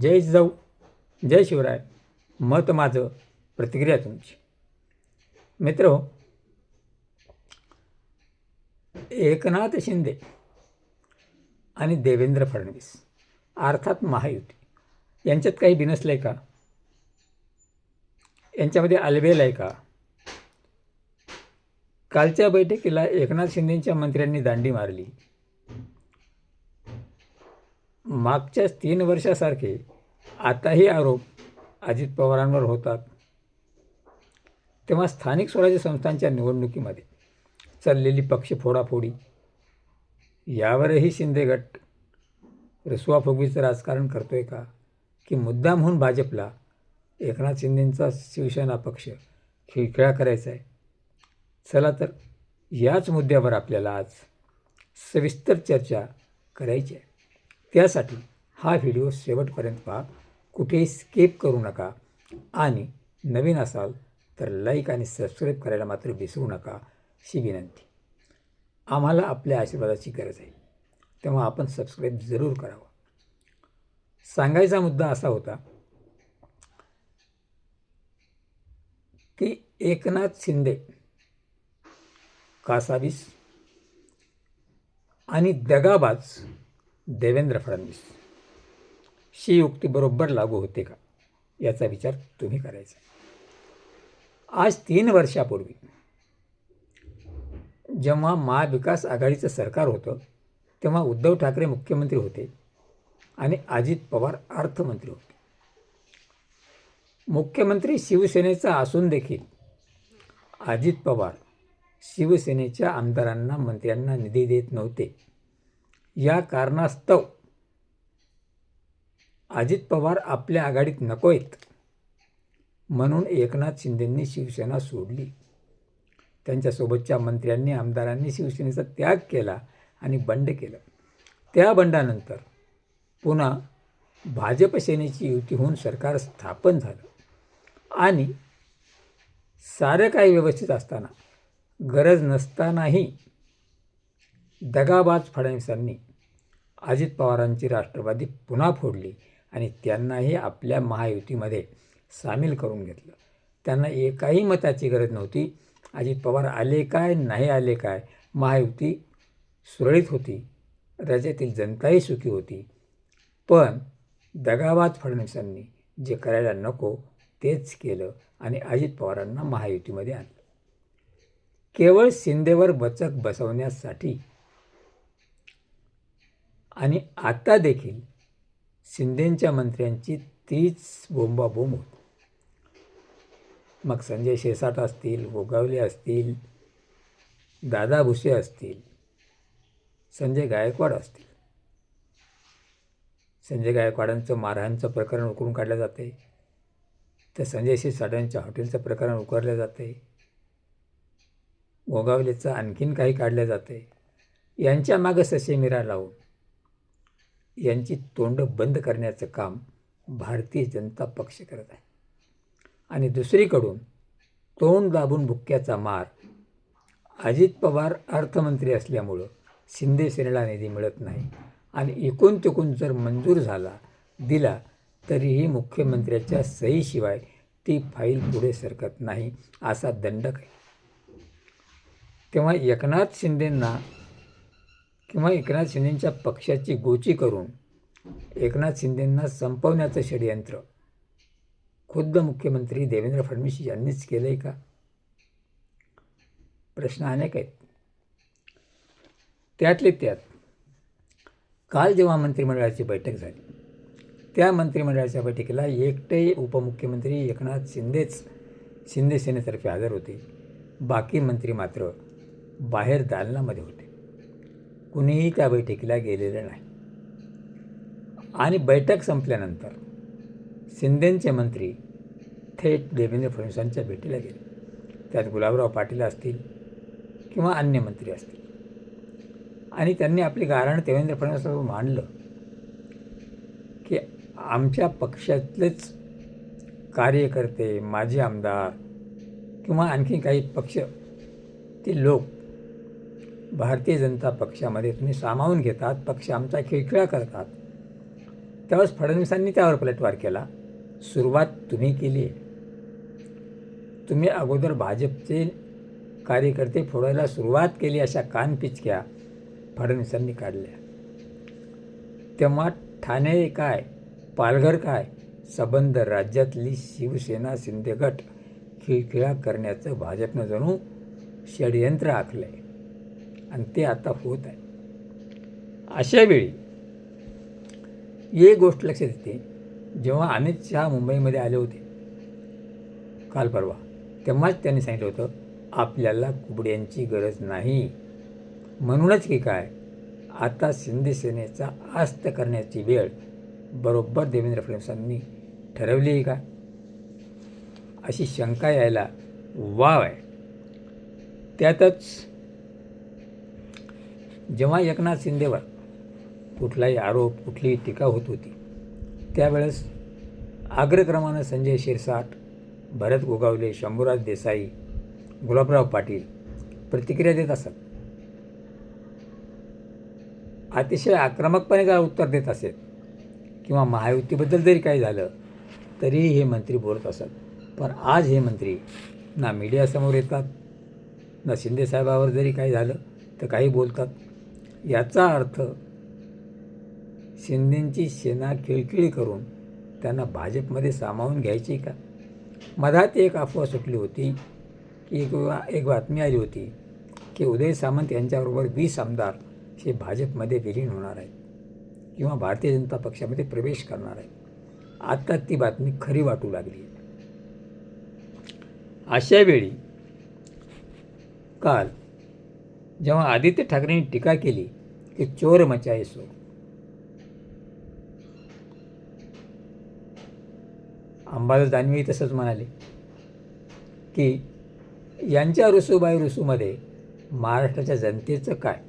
जय जाऊ जय शिवराय. मत माझं प्रतिक्रिया तुमची. मित्र हो, एकनाथ शिंदे आणि देवेंद्र फडणवीस अर्थात महायुती. यांच्यात काही बिनसलं आहे का? यांच्यामध्ये अलबेल आहे का? कालच्या बैठकीला एकनाथ शिंदेंच्या मंत्र्यांनी दांडी मारली. मागच्याच तीन वर्षासारखे आताही आरोप अजित पवारांवर होतात. तेव्हा स्थानिक स्वराज्य संस्थांच्या निवडणुकीमध्ये चाललेली पक्ष फोडाफोडी यावरही शिंदे गट रसवाफुगीचं राजकारण करतो आहे का? की मुद्दा म्हणून भाजपला एकनाथ शिंदेंचा शिवसेना पक्ष खिळखिळा करायचा आहे? चला तर याच मुद्द्यावर आपल्याला आज सविस्तर चर्चा करायची आहे. त्यासाठी हा व्हिडिओ शेवटपर्यंत पहा. कुठेही स्किप करू नका. आणि नवीन असाल तर लाईक आणि सबस्क्राईब करायला मात्र विसरू नका. अशी विनंती. आम्हाला आपल्या आशीर्वादाची गरज आहे. तेव्हा आपण सबस्क्राईब जरूर करावं. सांगायचा मुद्दा असा होता की एकनाथ शिंदे कासावीस आणि दगाबाज देवेंद्र फडणवीस. ही युक्ती बरोबर लागू होते का? याचा विचार तुम्ही करायचा. आज तीन वर्षापूर्वी जेव्हा महाविकास आघाडीचं सरकार होतं तेव्हा उद्धव ठाकरे मुख्यमंत्री होते आणि अजित पवार अर्थमंत्री होते. मुख्यमंत्री शिवसेनेचा असून देखील अजित पवार शिवसेनेच्या आमदारांना मंत्र्यांना निधी देत नव्हते. या कारणास्तव अजित पवार आपल्या आघाडीत नको आहेत म्हणून एकनाथ शिंदेंनी शिवसेना सोडली. त्यांच्यासोबतच्या मंत्र्यांनी आमदारांनी शिवसेनेचा त्याग केला आणि बंड केलं. त्या बंडानंतर पुन्हा भाजप सेनेची युती होऊन सरकार स्थापन झालं. आणि सारं काही व्यवस्थित असताना गरज नसतानाही दगाबाज फडणवीसांनी अजित पवारांची राष्ट्रवादी पुन्हा फोडली आणि त्यांनाही आपल्या महायुतीमध्ये सामील करून घेतलं. त्यांना एकाही मताची गरज नव्हती. अजित पवार आले काय नाही आले काय महायुती सुरळीत होती राज्यातील जनताही सुखी होती. पण दगाबाज फडणवीसांनी जे करायला नको तेच केलं आणि अजित पवारांना महायुतीमध्ये आणलं. केवळ शिंदेवर बचक बसवण्यासाठी आणि आता देखील शिंदेंच्या मंत्र्यांची तीच बोंबाबोंब होती. मग संजय शेसाट असतील गोगावले असतील दादा भुसे असतील संजय गायकवाड असतील. संजय गायकवाडांचं मारहाणचं प्रकरण उकरून काढलं जाते. तर संजय शिरसाटांच्या हॉटेलचं प्रकरण उकरलं जाते. गोगावलेचं आणखीन काही काढलं जाते. यांच्या मागं ससे मिरा लावून यांची तोंड बंद करण्याचं काम भारतीय जनता पक्ष करत आहे. आणि दुसरीकडून तोंड दाबून भुक्क्याचा मार अजित पवार अर्थमंत्री असल्यामुळं शिंदे सेनेला निधी मिळत नाही. आणि एकूण तिकून जर मंजूर झाला दिला तरीही मुख्यमंत्र्याच्या सहीशिवाय ती फाईल पुढे सरकत नाही असा दंडक आहे. तेव्हा एकनाथ शिंदेंना किंवा एकनाथ शिंदेंच्या पक्षाची गोची करून एकनाथ शिंदेंना संपवण्याचं षडयंत्र. खुद्द मुख्यमंत्री देवेंद्र फडणवीस यांनीच केलं आहे का? प्रश्न अनेक आहेत. त्यातले त्यात काल जेव्हा मंत्रिमंडळाची बैठक झाली त्या मंत्रिमंडळाच्या बैठकीला एकटे उपमुख्यमंत्री एकनाथ शिंदेच शिंदे सेनेतर्फे हजर होते. बाकी मंत्री मात्र बाहेर दालनामध्ये होते. कुणीही त्या बैठकीला गेलेलं नाही. आणि बैठक संपल्यानंतर शिंदेंचे मंत्री थेट देवेंद्र फडणवीसांच्या भेटीला गेले. त्यात गुलाबराव पाटील असतील किंवा अन्य मंत्री असतील. आणि त्यांनी आपली गारण देवेंद्र फडणवीसांवर मांडलं की आमच्या पक्षातलेच कार्यकर्ते माजी आमदार किंवा आणखी काही पक्ष ते लोक भारतीय जनता पक्षामध्ये तुम्ही सामावून घेतात पक्ष आमचा खिळखिळा करतात. त्यावेळेस फडणवीसांनी त्यावर पलटवार केला. सुरुवात तुम्ही केली. आहे तुम्ही अगोदर भाजपचे कार्यकर्ते फोडायला सुरुवात केली अशा कानपिचक्या फडणवीसांनी काढल्या. तेव्हा ठाणे काय पालघर काय संबंध राज्यातली शिवसेना शिंदे गट खिळखिळा करण्याचं भाजपनं जणू षडयंत्र आखलं आहे आणि ते आता होत आहे. अशा वेळी एक गोष्ट लक्षात येते. जेव्हा अमित शहा मुंबईमध्ये आले होते काल परवा तेव्हाच त्यांनी सांगितलं होतं आपल्याला कुबड्यांची गरज नाही. म्हणूनच की काय आता शिंदे सेनेचा आस्त करण्याची वेळ बरोबर देवेंद्र फडणवीसांनी ठरवली आहे का? अशी शंका यायला वाव आहे. त्यातच जेव्हा एकनाथ शिंदेवर कुठलाही आरोप कुठलीही टीका होत होती त्यावेळेस अग्रक्रमानं संजय शिरसाट भरत गोगावले शंभूराज देसाई गुलाबराव पाटील प्रतिक्रिया देत असत. अतिशय आक्रमकपणे का उत्तर देत असेल किंवा महायुतीबद्दल जरी काही झालं तरीही हे मंत्री बोलत असत. पण आज हे मंत्री ना मीडियासमोर येतात ना शिंदेसाहेबावर जरी काही झालं तर काही बोलतात. याचा अर्थ शिंदेंची सेना खिळखिळी करून त्यांना भाजपमध्ये सामावून घ्यायची का? मधात एक अफवा सुटली होती की एक एक बातमी आली होती की उदय सामंत यांच्याबरोबर वीस आमदार हे भाजपमध्ये विलीन होणार आहेत किंवा भारतीय जनता पक्षामध्ये प्रवेश करणार आहेत. आता ती बातमी खरी वाटू लागली अशा वेळी काल जेव्हा आदित्य ठाकरेंनी टीका केली की चोर मचायसो अंबादास दानवी तसंच म्हणाले की यांच्या रुसूबाई रुसूमध्ये महाराष्ट्राच्या जनतेचं काय?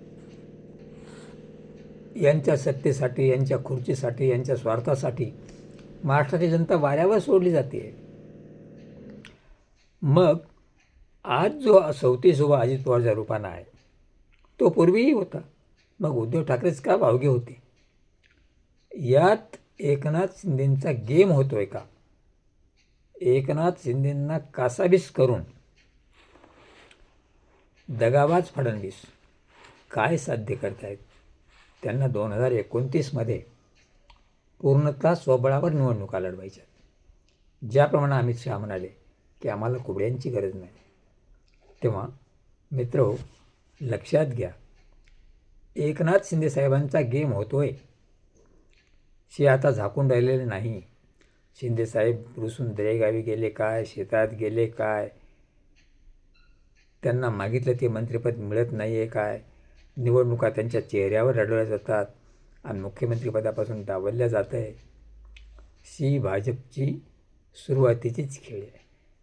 यांच्या सत्तेसाठी यांच्या खुर्चीसाठी यांच्या स्वार्थासाठी महाराष्ट्राची जनता वाऱ्यावर सोडली जाते. मग आज जो चौतीस उभा अजित पवारच्या रूपानं आहे तो पूर्वीही होता. मग उद्धव ठाकरेच का वावगे होते? यात एकनाथ शिंदेंचा गेम होतो आहे का? एकनाथ शिंदेंना कासाबीस करून दगाबाज फडणवीस काय साध्य करतायत? त्यांना दोन हजार एकोणतीसमध्ये पूर्णतः स्वबळावर निवडणुका लढवायच्या ज्याप्रमाणे अमित शहा म्हणाले की आम्हाला कुबड्यांची गरज नाही. तेव्हा मित्र हो, लक्षात घ्या. एकनाथ शिंदे साहेबांचा गेम होतोय. शे आता झाकून राहिलेले नाही. शिंदेसाहेब रुसून दरेगावी गेले काय? शेतात गेले काय? त्यांना मागितलं ते मंत्रिपद मिळत नाही आहे काय? निवडणुका त्यांच्या चेहऱ्यावर रडवल्या जातात आणि मुख्यमंत्रीपदापासून डावलल्या जात आहे शी भाजपची सुरुवातीचीच खेळ आहे.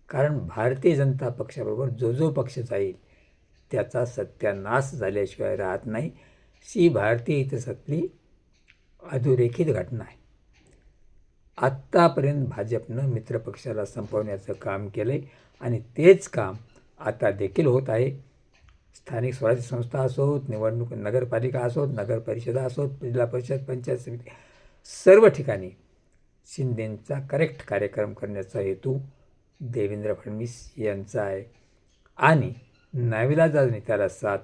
कारण भारतीय जनता पक्षाबरोबर जो जो पक्ष जाईल त्याचा सत्यानाश झाल्याशिवाय राहत नाही. शी भारतीय इतिहासातली अधोरेखित घटना आहे. आत्तापर्यंत भाजपनं मित्रपक्षाला संपवण्याचं काम केलं आहे आणि तेच काम आता देखील होत आहे. स्थानिक स्वराज्य संस्था असोत निवडणूक नगरपालिका असोत नगर परिषदा असोत जिल्हा परिषद पंचायत समिती सर्व ठिकाणी शिंदेंचा करेक्ट कार्यक्रम करण्याचा हेतू देवेंद्र फडणवीस यांचा आहे. आणि नाविलाजाने त्याला साथ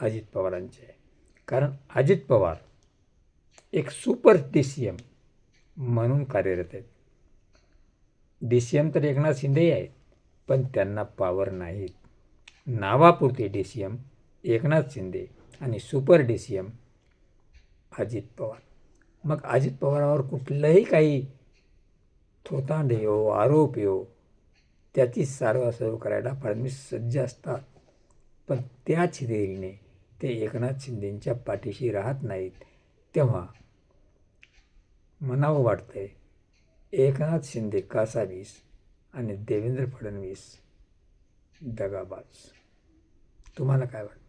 अजित पवारांची. आहे कारण अजित पवार एक सुपर डी सी एम म्हणून कार्यरत आहेत. डी सी एम तर एकनाथ शिंदेही आहेत पण त्यांना पॉवर नाहीत. नावापुरते D C M Eknath Shinde आणि super D C M Ajit Pawar. मग अजित पवारावर कुठलंही काही थोतांड येऊ आरोप येऊ त्याची सारवासारव करायला फडणवीस सज्ज असतात. त्याच देरीने ते एकनाथ शिंदेंच्या पाठीशी राहत नाहीत. तेव्हा म्हणावं वाटतंय एकनाथ शिंदे कासावीस आणि देवेंद्र फडणवीस दगाबाज. तुम्हाला काय वाटतं?